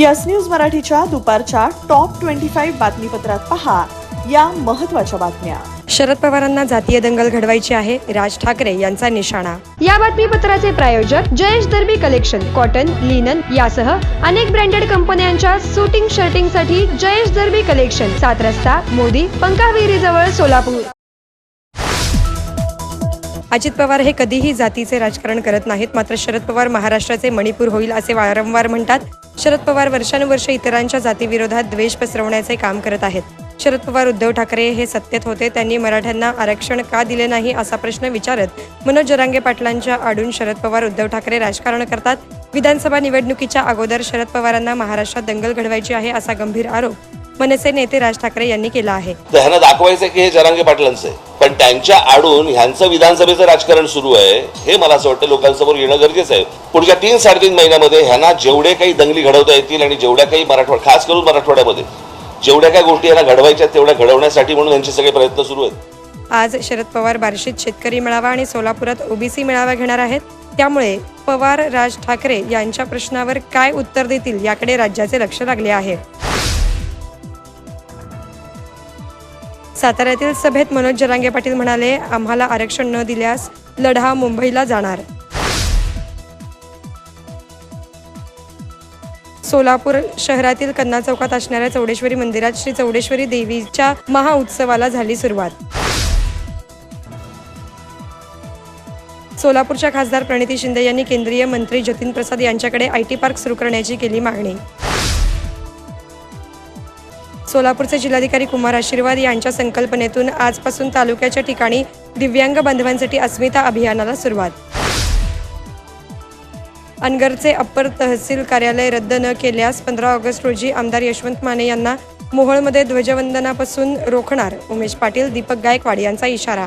Yes news मराठीच्या दुपारच्या top twenty five बातमीपत्रात पहा या महत्त्वाच्या बातम्या. शरद पवारांना जातीय दंगल घडवायची आहे राज ठाकरे यांचा निशाणा. या बातमीपत्राचे प्रायोजक Jayesh Darbi collection cotton linen यासह अनेक ब्रँडेड कंपन्यांच्या सुटिंग शर्टिंगसाठी जयेश दर्बी कलेक्शन सात रस्ता मोदी पंकाविरी जवळ सोलापूर. अजित पवार हे कधीही जातीचे राजकारण करत नाहीत मात्र शरद पवार महाराष्ट्राचे मणिपूर होईल असे वारंवार म्हणतात. शरद पवार वर्षानुवर्ष इतरांच्या जातीविरोधात द्वेष पसरवण्याचे काम करत आहेत. शरद पवार उद्धव ठाकरे हे सत्तेत होते त्यांनी मराठ्यांना आरक्षण का दिले नाही असा प्रश्न विचारत मनोज जरांगे पाटलांच्या आडून शरद पवार उद्धव ठाकरे राजकारण करतात. विधानसभा निवडणुकीच्या अगोदर शरद पवारांना महाराष्ट्रात दंगल घडवायची आहे असा गंभीर आरोप मनसे नेते राज ठाकरे यांनी केला आहे. दाखवायचं की हे जरांगे पाटलांचं आहे. पण त्यांच्या आडून ह्यांचं विधानसभेचं राजकारण सुरू आहे हे मला असं वाटतं लोकांसमोर येणं गरजेचं आहे. पुढच्या तीन साडेतीन महिन्यामध्ये ह्यांना जेवढे काही दंगली घडवता येतील आणि जेवढ्या काही मराठवाडा खास करून मराठवाड्यामध्ये जेवढ्या काही गोष्टी यांना घडवायच्या तेवढ्या घडवण्यासाठी म्हणून यांचे सगळे प्रयत्न सुरू आहेत. आज शरद पवार बार्शीत शेतकरी मेळावा आणि सोलापुरात ओबीसी मेळावा घेणार आहेत. त्यामुळे पवार राज ठाकरे यांच्या प्रश्नावर काय उत्तर देतील याकडे राज्याचे लक्ष लागले आहे. साताऱ्यातील सभेत मनोज जरांगे पाटील म्हणाले आम्हाला आरक्षण न दिल्यास लढा मुंबईला जाणार. सोलापूर शहरातील कन्ना चौकात असणाऱ्या चौडेश्वरी मंदिरात श्री चौडेश्वरी देवीच्या महाउत्सवाला झाली सुरुवात. सोलापूरच्या खासदार प्रणिती शिंदे यांनी केंद्रीय मंत्री जतीन प्रसाद यांच्याकडे आय टी पार्क सुरू करण्याची केली मागणी. सोलापूरचे जिल्हाधिकारी कुमार आशीर्वाद यांच्या संकल्पनेतून आजपासून तालुक्याच्या ठिकाणी दिव्यांग बांधवांसाठी अस्मिता अभियानाला सुरुवात. अनगरचे अप्पर तहसील कार्यालय रद्द न केल्यास पंधरा ऑगस्ट रोजी आमदार यशवंत माने यांना मोहोळमध्ये ध्वजवंदनापासून रोखणार उमेश पाटील दीपक गायकवाड यांचा इशारा.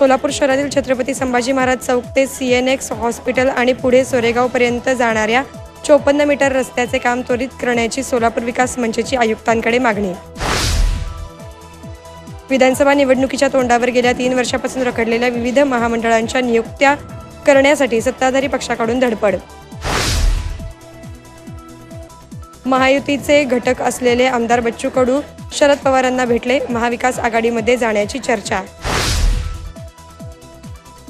सोलापूर शहरातील छत्रपती संभाजी महाराज चौक ते सी एन एक्स हॉस्पिटल आणि पुढे सोरेगावपर्यंत जाणाऱ्या चोपन्न मीटर रस्त्याचे काम त्वरित करण्याची सोलापूर विकास मंचची आयुक्तांकडे मागणी. विधानसभा निवडणुकीच्या तोंडावर गेल्या तीन वर्षापासून रखडलेल्या विविध महामंडळांच्या नियुक्त्या करण्यासाठी सत्ताधारी पक्षाकडून धडपड. महायुतीचे घटक असलेले आमदार बच्चू कडू शरद पवारांना भेटले महाविकास आघाडीमध्ये जाण्याची चर्चा.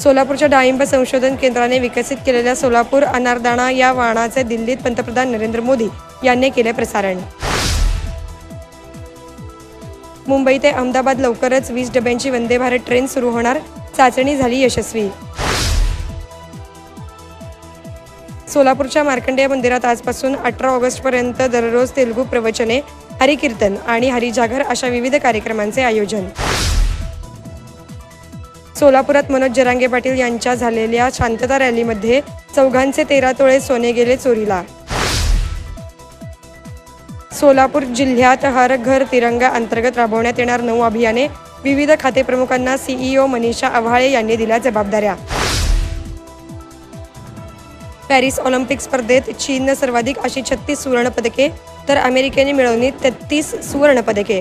सोलापूरच्या डाळिंब संशोधन केंद्राने विकसित केलेल्या सोलापूर अनारदाणा या वाणाचे दिल्लीत पंतप्रधान नरेंद्र मोदी यांनी केले प्रसारण. मुंबई ते अहमदाबाद लवकरच वीस डब्यांची वंदे भारत ट्रेन सुरू होणार. चाचणी झाली यशस्वी. सोलापूरच्या मार्कंडेय मंदिरात आजपासून अठरा ऑगस्टपर्यंत दररोज तेलुगू प्रवचने हरिकीर्तन आणि हरिजागर अशा विविध कार्यक्रमांचे आयोजन. सोलापुरात मनोज जरांगे पाटील यांच्या झालेल्या शांतता रॅलीमध्ये चौघांचे तेरा तोळे सोने गेले चोरीला. सोलापूर जिल्ह्यात हर घर तिरंगा अंतर्गत राबवण्यात येणार नऊ अभियाने विविध खाते प्रमुखांना सीईओ मनीषा आव्हाळे यांनी दिल्या जबाबदाऱ्या. पॅरिस ऑलिम्पिक स्पर्धेत चीननं सर्वाधिक अशी छत्तीस सुवर्णपदके तर अमेरिकेने मिळवली तेहतीस सुवर्णपदके.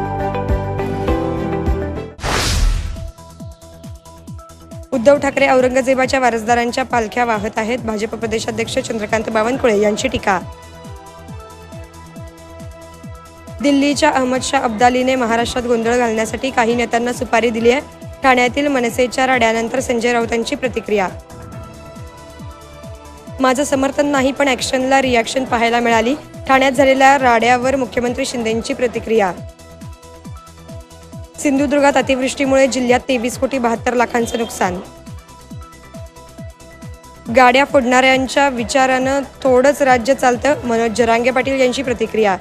उद्धव ठाकरे औरंगजेबाच्या वारसदारांच्या पालख्या वाहत आहेत. भाजप प्रदेशाध्यक्ष चंद्रकांत बावनकुळे यांची टीका. दिल्लीच्या अहमद शाह अब्दालीने महाराष्ट्रात गोंधळ घालण्यासाठी काही नेत्यांना सुपारी दिली आहे. ठाण्यातील मनसेच्या राड्यानंतर संजय राऊतांची प्रतिक्रिया. माझं समर्थन नाही पण ॲक्शनला रिॲक्शन पाहायला मिळाली. ठाण्यात झालेल्या राड्यावर मुख्यमंत्री शिंदेंची प्रतिक्रिया. सिंधुदुर्गात अतिवृष्टीमुळे जिल्ह्यात तेवीस कोटी बहात्तर लाखांचं नुकसान. गाड्या फोडणाऱ्यांच्या विचारानं थोडंच राज्य चालतं मनोज जरांगे पाटील यांची प्रतिक्रिया.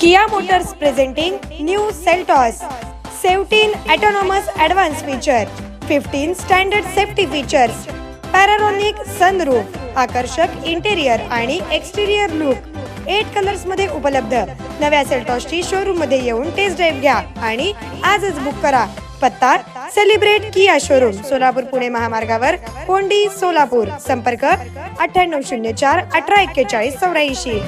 Kia Motors presenting new Seltos seventeen autonomous advance feature fifteen standard safety features panoramic sunroof आकर्षक इंटेरियर आणि एक्सटेरियर लुक. एट कलर्समध्ये उपलब्ध. नव्या सेल्टॉसची शोरूममध्ये येऊन टेस्ट ड्राईव्ह घ्या आणि आजच बुक करा. पत्ता celebrate Kia showroom Solapur Pune महामार्गावर कोंडी सोलापूर. संपर्क अठ्ठ्याण्णव शून्य चार अठरा एक्केचाळीस चौऱ्याऐंशी.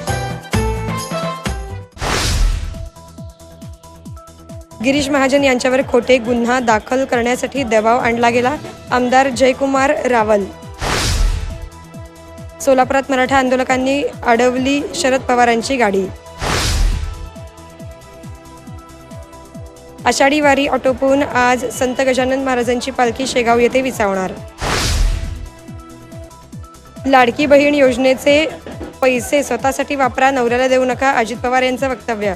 गिरीश महाजन यांच्यावर खोटे गुन्हा दाखल करण्यासाठी दबाव आणला गेला. आमदार जयकुमार रावल. सोलापुरात मराठा आंदोलकांनी अडवली शरद पवारांची गाडी. आषाढी वारी ऑटोपून आज संत गजानन महाराजांची पालखी शेगाव येथे विसावणार. लाडकी बहीण योजनेचे पैसे स्वतःसाठी वापरा नवऱ्याला देऊ नका अजित पवार यांचं वक्तव्य.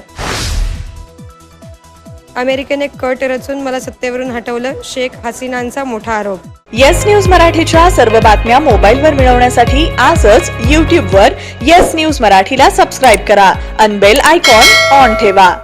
अमेरिकेने कट रचून मला सत्तेवरून हटवलं. शेख हसीनांचा मोठा आरोप. येस न्यूज मराठीच्या सर्व बातम्या मोबाईलवर मिळवण्यासाठी आजच यूट्यूबवर येस न्यूज मराठीला सबस्क्राईब करा. अनबेल आयकॉन ऑन ठेवा.